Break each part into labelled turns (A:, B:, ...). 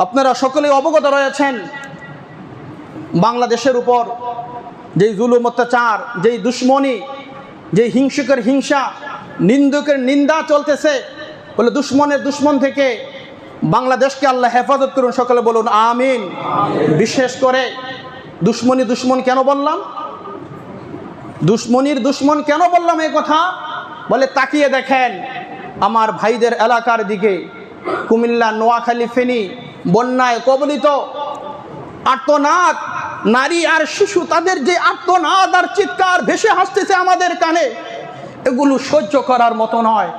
A: আপনারা সকলেই অবগত রয়েছেন বাংলাদেশের উপর যেই জুলুম অত্যাচার যেই দুশ্মনী যেই হিংসুকের হিংসা নিন্দুকের নিন্দা চলতেছে বলে দুশ্মনের দুশ্মন থেকে বাংলাদেশকে আল্লাহ হেফাজত করুন সকলে বলুন আমিন। বিশেষ করে দুশ্মনী দুশ্মন কেন বললাম? দুশ্মনির দুশ্মন কেন বললাম এই কথা? বলে তাকিয়ে দেখেন আমার ভাইদের এলাকার দিকে কুমিল্লা নোয়াখালী ফেনী বন্যায় কবলিত। আর্তনাদ, নারী আর শিশু, তাদের যে আর্তনাদ আর চিৎকার ভেসে হাসতেছে আমাদের কানে, এগুলো সহ্য করার মতো নয়।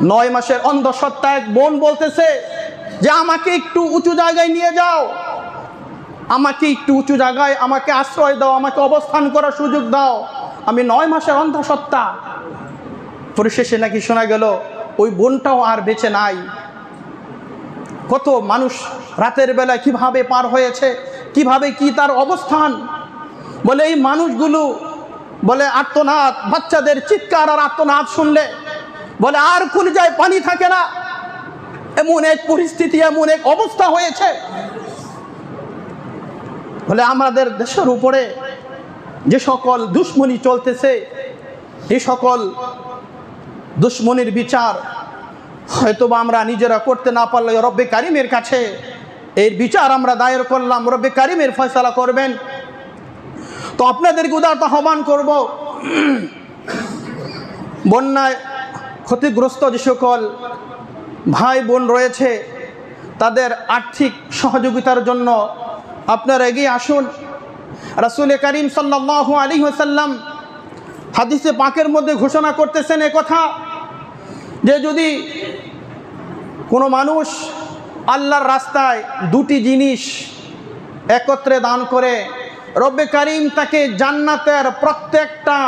A: নয় মাসের অন্ধসত্ত্বা এক বোন বলতেছে যে, আমাকে একটু উঁচু জায়গায় নিয়ে যাও। আমাকে একটু উঁচু জায়গায় আমাকে আশ্রয় দাও, আমাকে অবস্থান করার সুযোগ দাও। আমি নয় মাসের অন্ধসত্ত্বা। পরিশেষে নাকি শোনা গেল ওই বোনটাও আর বেঁচে নাই। কত মানুষ রাতের বেলায় কীভাবে পার হয়েছে, কীভাবে কি তার অবস্থান? বলে এই মানুষগুলো, বলে আত্মনাথ বাচ্চাদের চিৎকার আর আত্মনাথ শুনলে, বলে আর খুলে যায় পানি থাকে না। এমন এক পরিস্থিতি, এমন এক অবস্থা হয়েছে। বলে আমাদের দেশের উপরে যে সকল দুশ্মনী চলতেছে এই সকল দুশ্মনির বিচার। হয়তোবা আমরা নিজেরা করতে না পারলে রব্বে কারিমের কাছে এর বিচার আমরা দায়ের করলাম, রব্বে কারিমের ফয়সলা করবেন। তো আপনাদেরকে উদারত আহ্বান করব। বন্যায় ক্ষতিগ্রস্ত যে সকল ভাই বোন রয়েছে, তাদের আর্থিক সহযোগিতার জন্য আপনারা এগিয়ে আসুন। রাসুল করিম সাল্লাহ আলী সাল্লাম হাদিসে পাকের মধ্যে ঘোষণা করতেছেন কথা যে যদি কোনো মানুষ আল্লাহর রাস্তায় দুটি জিনিস একত্রে দান করে, রব্বে কারিম তাকে জান্নাতের প্রত্যেকটা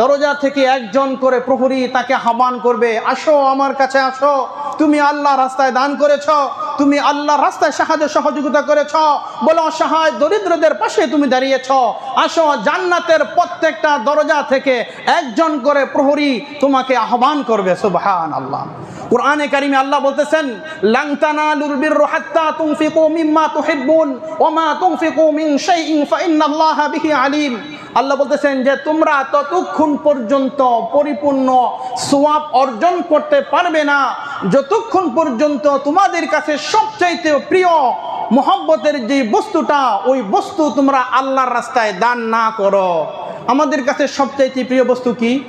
A: দরজা থেকে একজন করে প্রহরী তাকে আহ্বান করবে, আসো আমার কাছে আসো, তুমি আল্লাহ রাস্তায় দান করেছ তুমি আল্লাহ রাস্তায় সাহায্য সহযোগিতা করেছ। বলো, অসহায় দরিদ্রদের পাশে তুমি দাঁড়িয়েছ। আসো, জান্নাতের প্রত্যেকটা দরজা থেকে একজন করে প্রহরী তোমাকে আহ্বান করবে সুবহান আল্লাহ কোরআনে কারিমে আল্লাহ বলতেছেন লাংতানা লুরবির হাত্তা তুনফিকু মিম্মা তুহিব্বুন ওমা তুনফিকু মিন শাইইন ফাইন্নাল্লাহা বিহি আলিম। আল্লাহ বলতেছেন যে, তোমরা ততক্ষণ পর্যন্ত পরিপূর্ণ সোয়াব অর্জন করতে পারবে না। যতক্ষণ পর্যন্ত তোমাদের কাছে সবচাইতে প্রিয় মোহব্বতের যে বস্তুটা, ওই বস্তু তোমরা আল্লাহর রাস্তায় দান না করো। আমাদের কাছে সবচাইতে প্রিয় বস্তু কি?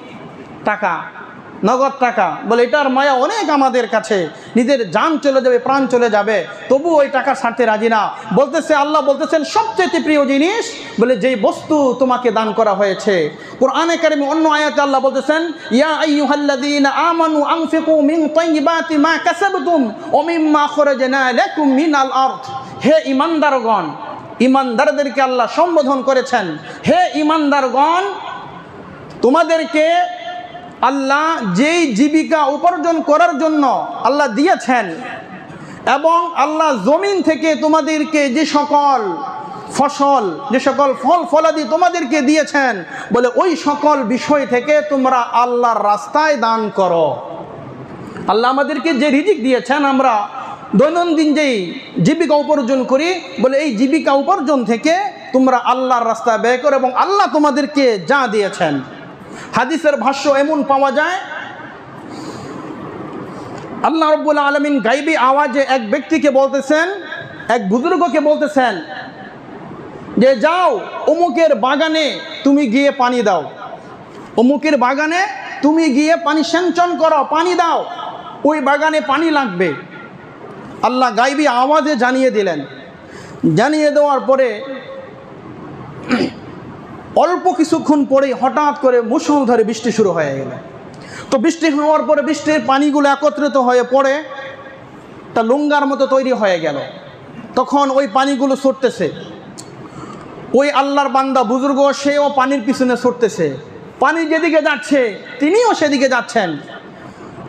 A: টাকা। নগদ টাকা। বলে, এটার মায়া অনেক আমাদের কাছে। নিজের যান চলে যাবে, প্রাণ চলে যাবে। তবু ওই টাকা ছাড়তে রাজি না। বলতেছে, আল্লাহ বলতেছেন, সবচেয়ে প্রিয় জিনিস, বলে যেই বস্তু তোমাকে দান করা হয়েছে। কোরআনে কারিমে অন্য আয়াতে আল্লাহ বলতেছেন, ইয়া আইয়ুহাল্লাযীনা আমানু আনফিকু মিন তাইয়্যিবাতি মা কাসাবতুম ওয়া মিম্মা খরাজনা লাকুম মিনাল আরদ। হে ঈমানদারগণ ঈমানদারদেরকে আল্লাহ সম্বোধন করেছেন। হে ঈমানদারগণ তোমাদেরকে আল্লাহ যেই জীবিকা উপার্জন করার জন্য আল্লাহ দিয়েছেন এবং আল্লাহ জমিন থেকে তোমাদেরকে যে সকল ফসল, যে সকল ফল ফলাদি তোমাদেরকে দিয়েছেন, বলে ওই সকল বিষয় থেকে তোমরা আল্লাহর রাস্তায় দান করো। আল্লাহ আমাদেরকে যে রিজিক দিয়েছেন, আমরা দৈনন্দিন যেই জীবিকা উপার্জন করি, বলে এই জীবিকা উপার্জন থেকে তোমরা আল্লাহর রাস্তায় ব্যয় করো এবং আল্লাহ তোমাদেরকে যা দিয়েছেন। হাদিসের ভাষ্য এমন পাওয়া যায়, আল্লাহ রব্বুল আলমিন গাইবি আওয়াজে এক ব্যক্তিকে বলতেছেন, এক বুজুর্গকে বলতেছেন যে, যাও, অমুকের বাগানে তুমি গিয়ে পানি দাও। অমুকের বাগানে তুমি গিয়ে পানি সেঞ্চন করো, পানি দাও। ওই বাগানে পানি লাগবে। আল্লাহ গাইবি আওয়াজে জানিয়ে দিলেন। জানিয়ে দেওয়ার পরে অল্প কিছুক্ষণ পরেই হঠাৎ করে মুসলধারে বৃষ্টি শুরু হয়ে গেল। তো বৃষ্টি হওয়ার পরে বৃষ্টির পানিগুলো একত্রিত হয়ে পড়ে তা লুঙ্গার মতো তৈরি হয়ে গেল। তখন ওই পানিগুলো ছুটতেছে ওই আল্লাহর বান্দা বুজুর্গ, সেও পানির পিছনে ছুটতেছে পানি যেদিকে যাচ্ছে, তিনিও সেদিকে যাচ্ছেন।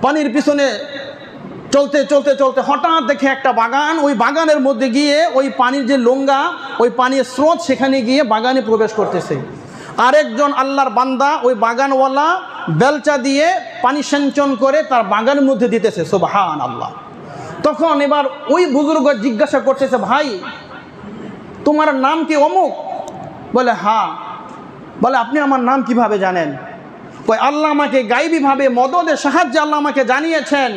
A: পানির পিছনে চলতে চলতে চলতে হঠাৎ দেখে একটা বাগান, ওই বাগানের মধ্যে গিয়ে ওই পানির যে লঙ্গা, ওই পানির স্রোত সেখানে গিয়ে বাগানে প্রবেশ করতেছে। আরেকজন আল্লাহর বান্দা ওই বাগানওয়ালা বেলচা দিয়ে পানি সেঞ্চন করে তার বাগানের মধ্যে দিতেছে সুবহান আল্লাহ তখন এবার ওই বুজুর্গ জিজ্ঞাসা করতেছে, ভাই, তোমার নাম কি অমুক? বলে হ্যাঁ। বলে, আপনি আমার নাম কীভাবে জানেন? কই আল্লাহ আমাকে গাইবীভাবে মদদের সাহায্যে আল্লাহ আমাকে জানিয়েছেন,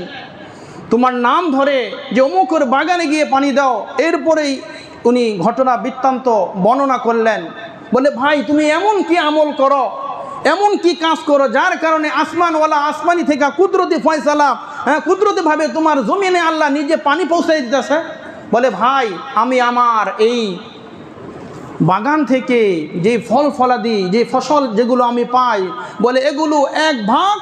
A: তোমার নাম ধরে যে অমুকের বাগানে গিয়ে পানি দাও। এরপরেই উনি ঘটনা বৃত্তান্ত বর্ণনা করলেন। বলে, ভাই, তুমি এমন কি আমল করো? এমন কি কাজ করো যার কারণে আসমানওয়ালা আসমানি থেকে কুদরতি ফয়সালা হ্যাঁ কুদরতিভাবে তোমার জমিনে আল্লাহ নিজে পানি পৌঁছাই দিতেছে? বলে, ভাই, আমি আমার এই বাগান থেকে যে ফল ফলাদি, যে ফসল যেগুলো আমি পাই, বলে, এগুলো এক ভাগ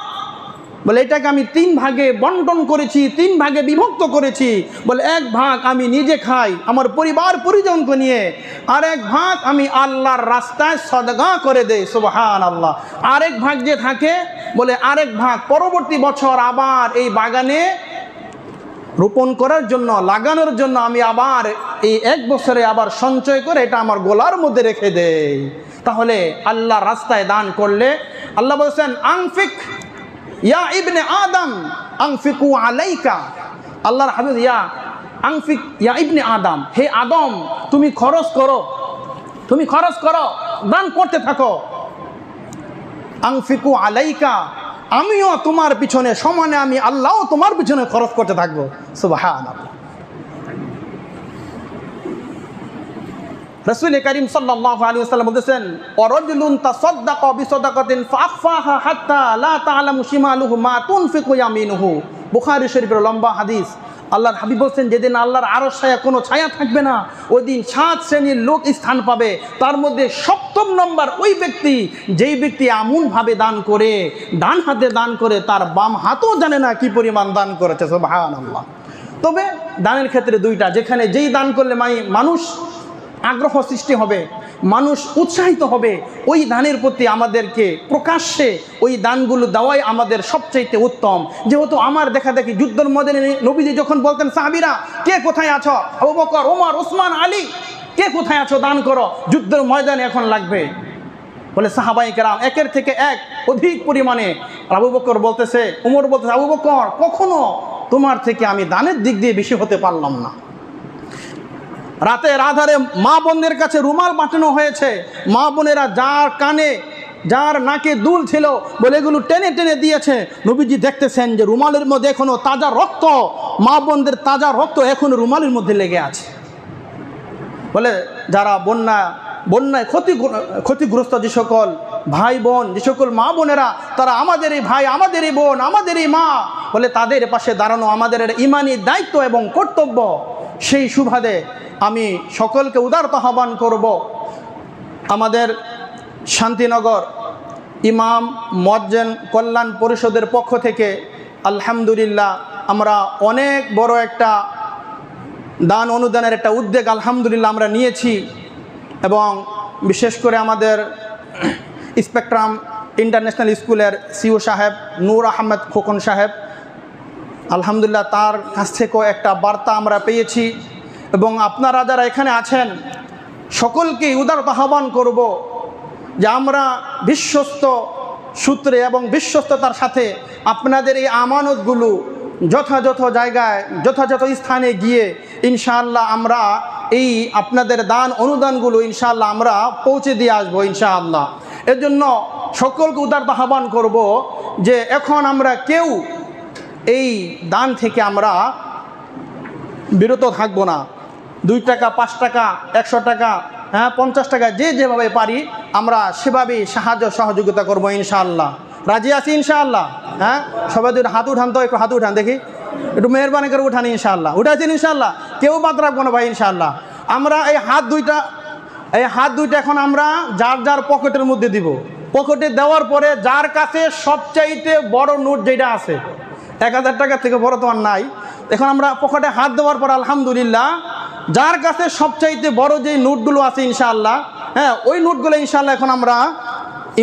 A: বলে, এটাকে আমি তিন ভাগে বন্টন করেছি, তিন ভাগে বিভক্ত করেছি। বলে, এক ভাগ আমি নিজে খাই, আমার পরিবার পরিজনকে নিয়ে, আর এক ভাগ আমি আল্লাহর রাস্তায় সদগা করে দেই সুবহান আল্লাহ আরেক ভাগ যে থাকে, বলে, আরেক ভাগ পরবর্তী বছর আবার এই বাগানে রোপণ করার জন্য, লাগানোর জন্য আমি আবার এই এক বছরে আবার সঞ্চয় করে এটা আমার গোলার মধ্যে রেখে দেই। তাহলে আল্লাহ রাস্তায় দান করলে, আল্লাহ বলছেন, আংফিক ইয়া ইবনে আদম আংফিকু আলাইকা আল্লাহর হাবিব ইয়া আংফিক ইয়া ইবনে আদম হে আদম, তুমি খরচ করো, তুমি খরচ করো, দান করতে থাকো। আংফিকু আলাইকা, আমিও তোমার পিছনে, সমানে আমি আল্লাহও তোমার পিছনে খরচ করতে থাকব। সুবাহান রসুল করিম ইয়ামিনুহু। বুখারী শরীফের লম্বা হাদিস। আল্লাহর হাবিব বলছেন, যেদিন আল্লাহর আরও ছায়া কোনো ছায়া থাকবে না ওই দিন সাত শ্রেণির লোক স্থান পাবে। তার মধ্যে সপ্তম নম্বর ওই ব্যক্তি, যেই ব্যক্তি এমনভাবে দান করে, ডান হাতে দান করে, তার বাম হাতও জানে না কি পরিমাণ দান করেছে সুবহান আল্লাহ তবে দানের ক্ষেত্রে দুইটা, যেখানে যেই দান করলে মানুষ আগ্রহ সৃষ্টি হবে, মানুষ উৎসাহিত হবে, ওই দানের প্রতি আমাদেরকে প্রকাশ্যে ওই দানগুলো দেওয়াই আমাদের সবচাইতে উত্তম। যেহেতু আমার দেখা দেখি যুদ্ধের মধ্যে নবীজি যখন বলতেন, সাহাবিরা, কে কোথায় আছো? আবু বকর, ওমর, ওসমান, আলী, কে কোথায় আছো? দান করো, যুদ্ধের ময়দানে এখন লাগবে। বলে সাহাবাই কেরাম একের থেকে এক অধিক পরিমাণে আবু বকর বলতেছে উমর বলতেছে, আবু বকর, কখনো তোমার থেকে আমি দানের দিক দিয়ে বেশি হতে পারলাম না। রাতের আধারে মা বোনদের কাছে রুমাল পাঠানো হয়েছে। মা বোনেরা যার কানে, যার নাকে দুল ছিল বলে এগুলো টেনে টেনে দিয়েছে। নবীজি দেখতেছেন যে রুমালের মধ্যে এখনও তাজা রক্ত, মা বোনদের তাজা রক্ত এখনও রুমালের মধ্যে লেগে আছে। বলে যারা বন্যা, বন্যায় ক্ষতি, ক্ষতিগ্রস্ত যে সকল ভাই বোন, যে সকল মা বোনেরা, তারা আমাদেরই ভাই, আমাদেরই বোন, আমাদেরই মা বলে তাদের পাশে দাঁড়ানো আমাদের ইমানি দায়িত্ব এবং কর্তব্য। সেই সুবাদে আমি সকলকে উদারত আহ্বান করব। আমাদের শান্তিনগর ইমাম মজ্জেন কল্যাণ পরিষদের পক্ষ থেকে আলহামদুলিল্লাহ আমরা অনেক বড় একটা দান অনুদানের একটা উদ্যোগ আলহামদুলিল্লাহ আমরা নিয়েছি এবং বিশেষ করে আমাদের স্পেকট্রাম ইন্টারন্যাশনাল স্কুলের সিও সাহেব নূর আহমেদ খোকন সাহেব আলহামদুলিল্লাহ তার কাছ থেকেও একটা বার্তা আমরা পেয়েছি এবং আপনারা যারা এখানে আছেন সকলকে উদারত আহ্বান করব যে আমরা বিশ্বস্ত সূত্রে এবং বিশ্বস্ততার সাথে আপনাদের এই আমানতগুলো যথাযথ জায়গায়, যথাযথ স্থানে গিয়ে ইনশাআল্লাহ আমরা এই আপনাদের দান অনুদানগুলো ইনশাআল্লাহ আমরা পৌঁছে দিয়ে আসব ইনশাআল্লাহ। এর জন্য সকলকে উদারত আহ্বান করব যে এখন আমরা কেউ এই দান থেকে আমরা বিরত থাকব না। দুই টাকা, পাঁচ টাকা, একশো টাকা হ্যাঁ পঞ্চাশ টাকা, যে যেভাবে পারি, আমরা সেভাবেই সাহায্য, সহযোগিতা করব ইনশাআল্লাহ। রাজি আছি ইনশাআল্লাহ? হ্যাঁ সবাই দুটো হাত উঠান তো, একটু হাত উঠান দেখি। একটু মেহরবানি করে উঠান ইনশাআল্লাহ। উঠাচ্ছেন ইনশাআল্লাহ? কেউ বাদ রাখব না ভাই ইনশাআল্লাহ। আমরা এই হাত দুইটা, এই হাত দুইটা এখন আমরা যার যার পকেটের মধ্যে দিব। পকেটে দেওয়ার পরে যার কাছে সবচাইতে বড় নোট যেটা আছে এক হাজার টাকার থেকে বড় তোমার নাই। এখন আমরা পকেটে হাত দেওয়ার পর আলহামদুলিল্লাহ, যার কাছে সবচাইতে বড় যে নোটগুলো আছে ইনশাআল্লাহ হ্যাঁ ওই নোটগুলো ইনশাআল্লাহ এখন আমরা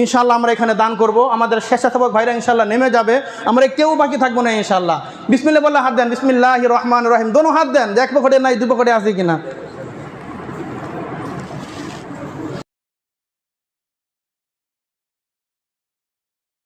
A: ইনশাল্লাহ আমরা এখানে দান করব। আমাদের স্বেচ্ছাসেবক ভাইরা ইনশাল্লাহ নেমে যাবে। আমরা কেউ বাকি থাকব না ইনশাআল্লাহ। বিসমিল্লা বললে হাত দেন বিসমিল্লাহ রহমান রহিম। দোনো হাত দেন এক পকেটে নাই দু পকেটে আছে কিনা?